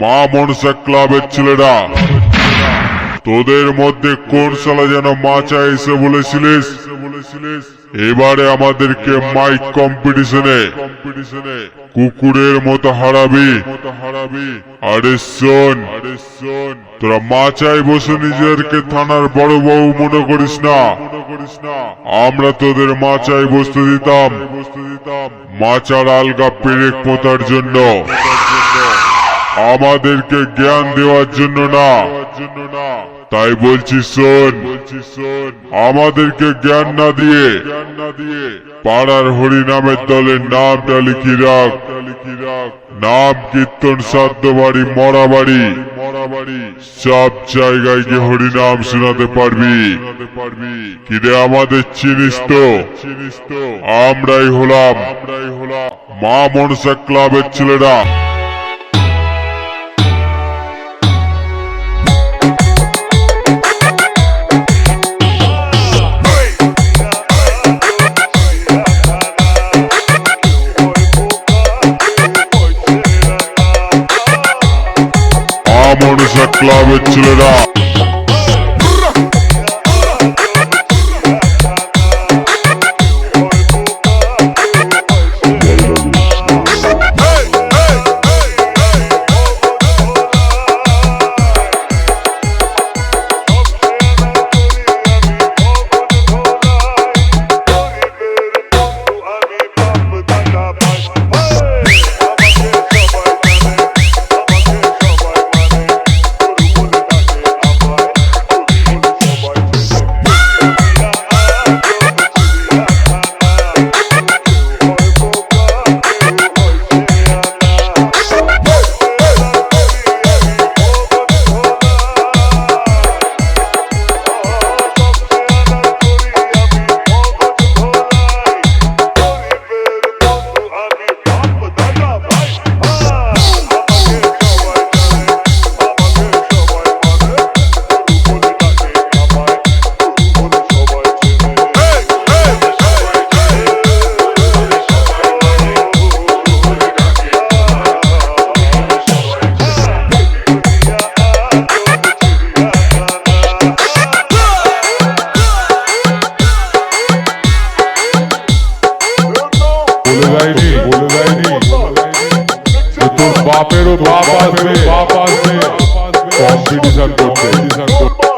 মা মনসা ক্লাবের ছেলেরা। তোদের মধ্যে কোন সালা যেন মাচা এসে বলেছিলিস? এবারে আমাদেরকে মাইক কম্পিটিশনে। কুকুরের মতো হারাবি। আরে শোন, তোরা মাচায় বসে নিজেদেরকে থানার বড় বউ মনে করিস না। আমরা তোদের মাচায় বসতে দিতাম। বসতে দিতাম মাচার আলগা পেরেক পোতার জন্য। আমাদেরকে জ্ঞান দেওয়ার জন্য না। তাই বলছি, শোন। আমাদেরকে জ্ঞান না দিয়ে পাড়ার হরি নামের দলের নামটা লিখি রাখ। নাম, কীর্তন, সাধ্য বাড়ি, মরা বাড়ি। সব জায়গায় গিয়ে হরি নাম শোনাতে পারবি। শোনাতে পারবি কিরে আমাদের চিনিস তো? চিনিস তো আমরাই হলাম আমরাই হলাম মা মনসা ক্লাবের ছেলেরা। মনসা ক্লাবের বাপেরও বাপ আসবে। বাপ আসবে। কম্পিটিশন করতে